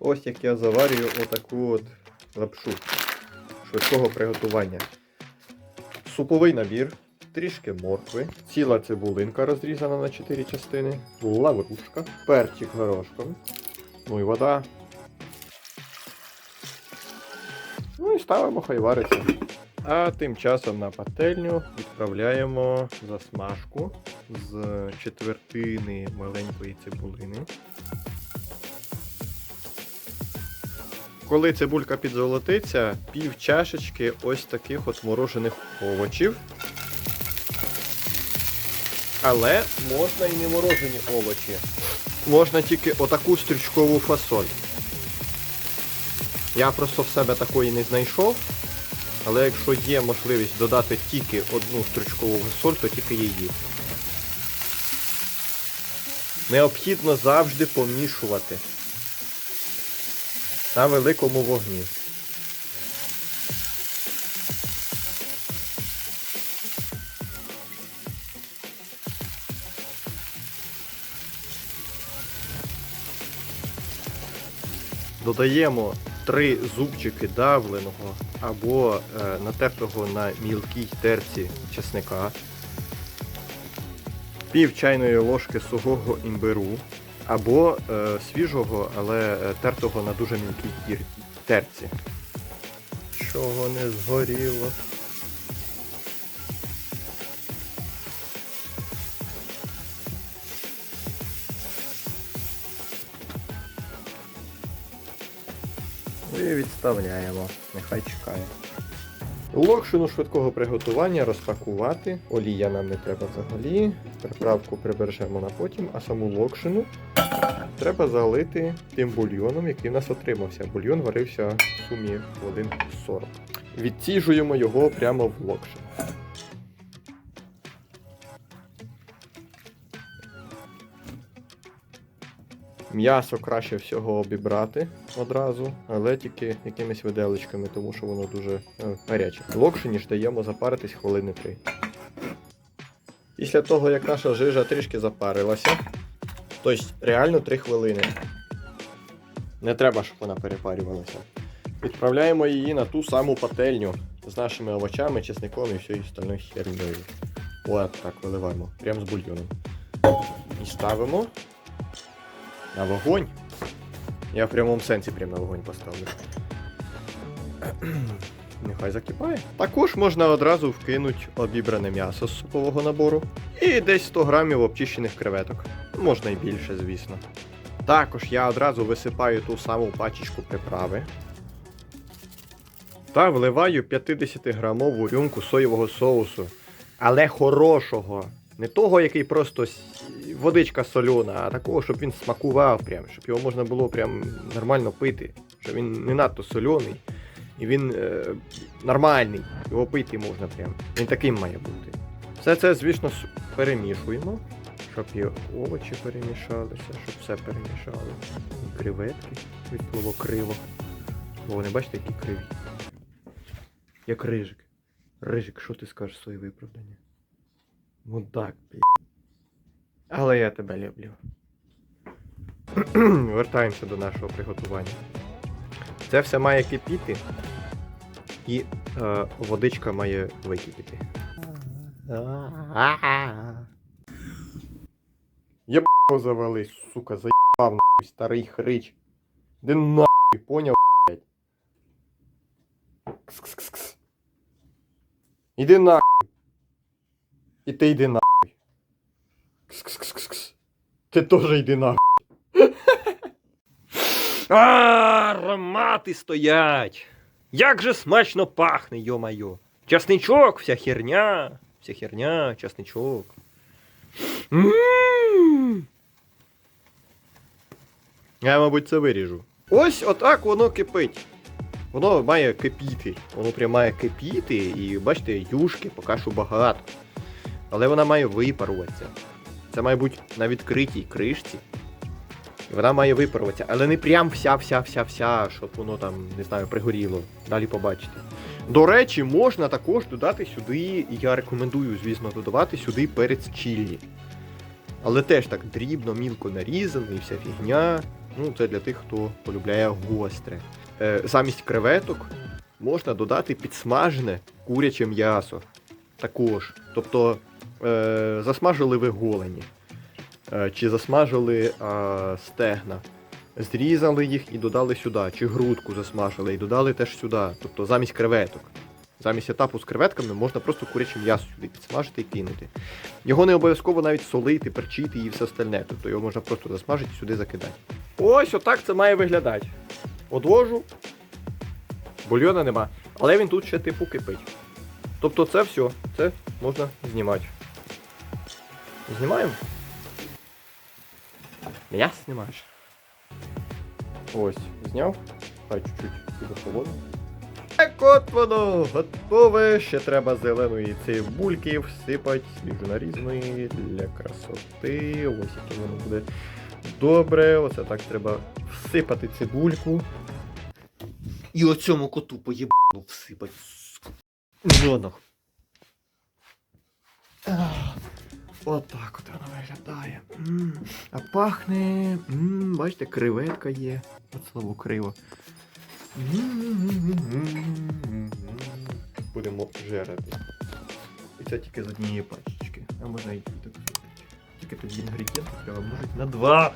Ось як я заварюю отаку от лапшу швидкого приготування. Суповий набір, трішки моркви, ціла цибулинка розрізана на 4 частини, лаврушка, перчик горошком, ну і вода. Ну і ставимо, хай вариться. А тим часом на пательню відправляємо засмажку з четвертини маленької цибулини. Коли цибулька підзолотиться, пів чашечки ось таких от морожених овочів. Але можна і не морожені овочі. Можна тільки отаку стрічкову фасоль. Я просто в себе такої не знайшов. Але якщо є можливість додати тільки одну стручкову фасоль, то тільки її. Необхідно завжди помішувати на великому вогні. Додаємо три зубчики давленого або е, натертого на мілкій терці чесника, пів чайної ложки сухого імбиру або е, свіжого, але е, тертого на дуже мілкій терці. Чого не згоріло? І відставляємо, нехай чекає. Локшину швидкого приготування розпакувати. Олія нам не треба взагалі. Приправку прибережемо на потім, а саму локшину треба залити тим бульйоном, який в нас отримався. Бульйон варився в сумі годин 40. Відціжуємо його прямо в локшин. М'ясо краще всього обібрати одразу, але тільки якимись виделечками, тому що воно дуже е, гаряче. Локшині ж даємо запаритись хвилини 3. Після того, як наша жижа трішки запарилася, тобто реально 3 хвилини. Не треба, щоб вона перепарювалася. Відправляємо її на ту саму пательню з нашими овочами, чесником і всією остальною хернею. От так виливаємо, прямо з бульйоном. І ставимо на вогонь. Я в прямому сенсі прямо на вогонь поставлю. Нехай закипає. Також можна одразу вкинути обібране м'ясо з супового набору. І десь 100 грамів обчищених креветок. Можна і більше, звісно. Також я одразу висипаю ту саму пачечку приправи. Та вливаю 50-грамову рюмку соєвого соусу. Але хорошого. Не того, який просто водичка сольона, а такого, щоб він смакував прям, щоб його можна було прям нормально пити. Щоб він не надто сольоний. І він е, нормальний. Його пити можна прям. Він таким має бути. Все це, звісно, перемішуємо, щоб і овочі перемішалися, щоб все перемішалося. І креветки від криво. Бо вони бачите, які криві. Як рижик. Рижик, що ти скажеш своє виправдання? Мудак, пі. Але я тебе люблю. Вертаємося до нашого приготування. Це все має кипіти, і е, водичка має википіти. Єбало завались, сука, заїбав нахуй, старий хрич. Де нахуй, поняв, блядь. Кс-кс-кс-кс. Іди нахуй. І ти йди нахуй. Кс-кс-кс-кс. Ти теж йди нахуй. А, Аромати стоять. Як же смачно пахне, йо-майо. Часничок, вся херня. Вся херня, часничок. М. Я, мабуть, це виріжу. Ось отак воно кипить. Воно має кипіти. Воно прям має кипіти, і бачите, юшки поки що багато. Але вона має випаруватися. Це має бути на відкритій кришці. І вона має випаруватися, але не прям вся-вся-вся-вся, щоб воно там, не знаю, пригоріло. Далі побачите. До речі, можна також додати сюди, і я рекомендую, звісно, додавати сюди перець чіллі. Але теж так дрібно, мілко нарізаний, вся фігня. Ну, це для тих, хто полюбляє гостре. Е, замість креветок можна додати підсмажене куряче м'ясо. Також. Тобто е, засмажили ви голені. Е, чи засмажили е, стегна. Зрізали їх і додали сюди. Чи грудку засмажили і додали теж сюди. Тобто замість креветок. Замість етапу з креветками можна просто куряче м'ясо сюди підсмажити і кинути. Його не обов'язково навіть солити, перчити і все остальне. Тобто його можна просто засмажити і сюди закидати. Ось отак це має виглядати. Одвожу. Бульйона нема. Але він тут ще типу кипить. Тобто це все. Це можна знімати. Знімаємо? М'яс знімаєш. Ось, зняв. Хай чуть-чуть буде холодно. Так от воно готове. Ще треба зеленої цибульки всипати, свіжо нарізаної для красоти. Ось яке воно буде добре. Оце так треба всипати цибульку. І оцьому коту поєбану всипати. Жодного. Отак от вона виглядає. М, А пахне. м, Бачите, креветка є. От слово криво. Будемо жерати. І це тільки з однієї пачечки. А можна і так. Тільки тоді інгредієнти треба множити на два.